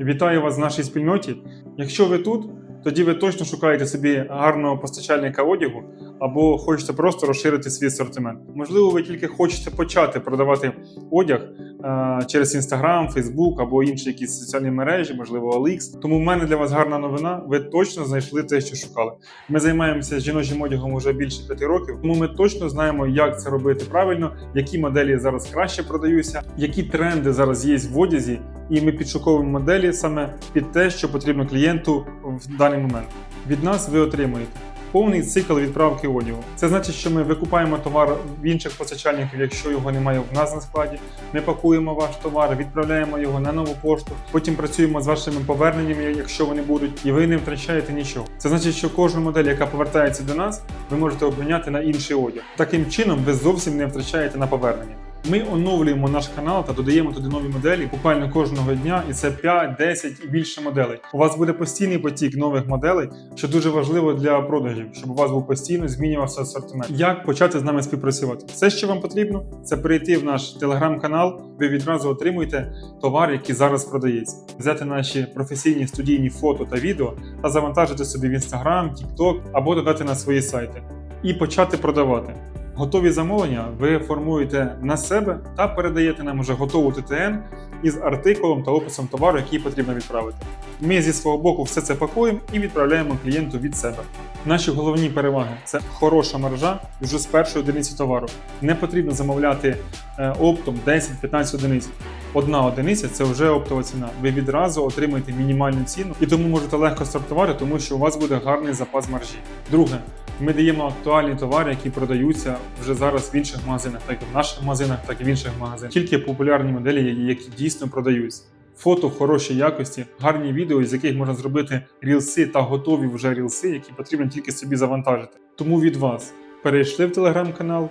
Вітаю вас в нашій спільноті. Якщо ви тут, тоді ви точно шукаєте собі гарного постачальника одягу або хочете просто розширити свій асортимент. Можливо, ви тільки хочете почати продавати одяг е, через Instagram, Facebook або інші якісь соціальні мережі, можливо, OLX. Тому в мене для вас гарна новина. Ви точно знайшли те, що шукали. Ми займаємося жіночим одягом вже більше п'яти років, тому ми точно знаємо, як це робити правильно, які моделі зараз краще продаються, які тренди зараз є в одязі, і ми підшуковуємо моделі саме під те, що потрібно клієнту в даний момент. Від нас ви отримуєте. Повний цикл відправки одягу. Це значить, що ми викупаємо товар в інших постачальників, якщо його немає в нас на складі. Ми пакуємо ваш товар, відправляємо його на нову пошту. Потім працюємо з вашими поверненнями, якщо вони будуть, і ви не втрачаєте нічого. Це значить, що кожну модель, яка повертається до нас, ви можете обміняти на інший одяг. Таким чином, ви зовсім не втрачаєте на повернення. Ми оновлюємо наш канал та додаємо туди нові моделі буквально кожного дня, і це 5, 10 і більше моделей. У вас буде постійний потік нових моделей, що дуже важливо для продажів, щоб у вас був постійно змінювався асортимент. Як почати з нами співпрацювати? Все, що вам потрібно, це перейти в наш телеграм-канал. Ви відразу отримуєте товар, який зараз продається, взяти наші професійні студійні фото та відео та завантажити собі в Instagram, TikTok або додати на свої сайти і почати продавати. Готові замовлення ви формуєте на себе та передаєте нам уже готову ТТН із артикулом та описом товару, який потрібно відправити. Ми зі свого боку все це пакуємо і відправляємо клієнту від себе. Наші головні переваги це хороша маржа вже з першої одиниці товару. Не потрібно замовляти е, оптом 10-15 одиниць. Одна одиниця це вже оптова ціна. Ви відразу отримаєте мінімальну ціну і тому можете легко стартувати, тому що у вас буде гарний запас маржі. Друге, ми даємо актуальні товари, які продаються вже зараз в інших магазинах, і в наших магазинах, так і в інших магазинах. Тільки популярні моделі, які дійсно продаються. Фото в хорошій якості, гарні відео, з яких можна зробити рілси та готові вже рілси, які потрібно тільки собі завантажити. Тому від вас перейшли в телеграм-канал,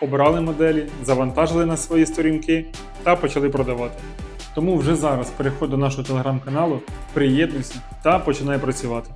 обрали моделі, завантажили на свої сторінки та почали продавати. Тому вже зараз переходь до нашого телеграм-каналу, приєднуйся та починай працювати.